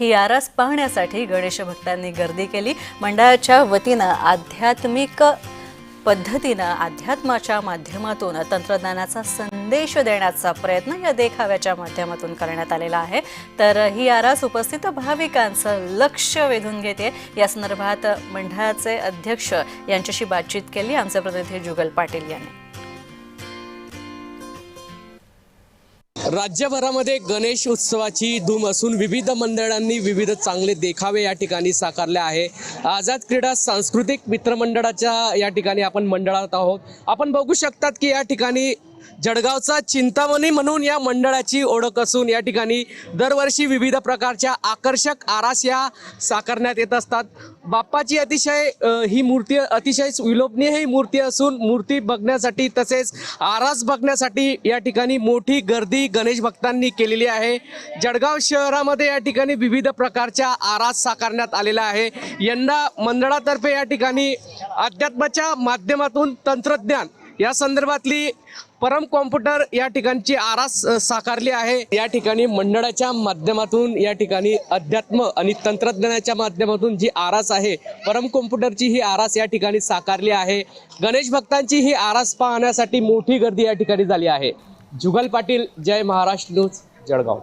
ही आरास पाहण्यासाठी गणेश भक्तांनी गर्दी केली. मंडळाच्या वतीनं आध्यात्मिक पद्धतीनं अध्यात्माच्या माध्यमातून तंत्रज्ञानाचा संदेश देण्याचा प्रयत्न या देखाव्याच्या माध्यमातून करण्यात आलेला आहे. तर ही आरास उपस्थित भाविकांचं लक्ष वेधून घेते. या संदर्भात मंडळाचे अध्यक्ष यांच्याशी बातचीत केली. आमचे प्रतिनिधी जुगल पाटील यांनी. राज्यभरामध्ये गणेश उत्सवाची धूम असून विविध मंडळांनी विविध चांगले देखावे या ठिकाणी साकारले आहे. आझाद क्रीडा सांस्कृतिक मित्रमंडळाच्या या ठिकाणी आपण मंडळात आहोत. आपण बघू शकतात की या ठिकाणी जळगावचा चिंतामणी म्हणून या मंडळाची ओळख असून या ठिकाणी दरवर्षी विविध प्रकारच्या आकर्षक आरास या साकारण्यात येत असतात. बाप्पाची अतिशय ही मूर्ती अतिशय विलोभनीय ही मूर्ती असून मूर्ती बघण्यासाठी तसेच आरास बघण्यासाठी या ठिकाणी मोठी गर्दी गणेश भक्तांनी केलेली आहे. जळगाव शहरामध्ये या ठिकाणी विविध प्रकारच्या आरास साकारण्यात आलेला आहे. यंदा मंडळातर्फे या ठिकाणी अध्यात्माच्या माध्यमातून तंत्रज्ञान या संदर्भातली परम कॉम्प्युटर या ठिकाणची आरास साकारली आहे. या ठिकाणी मंडळाच्या माध्यमातून या ठिकाणी अध्यात्म आणि तंत्रज्ञानाच्या माध्यमातून जी आरास आहे परम कॉम्प्युटरची ही आरास या ठिकाणी साकारली आहे. गणेश भक्तांची ही आरास पाहण्यासाठी मोठी गर्दी या ठिकाणी झाली आहे. जुगल पाटील जय महाराष्ट्र न्यूज जळगाव.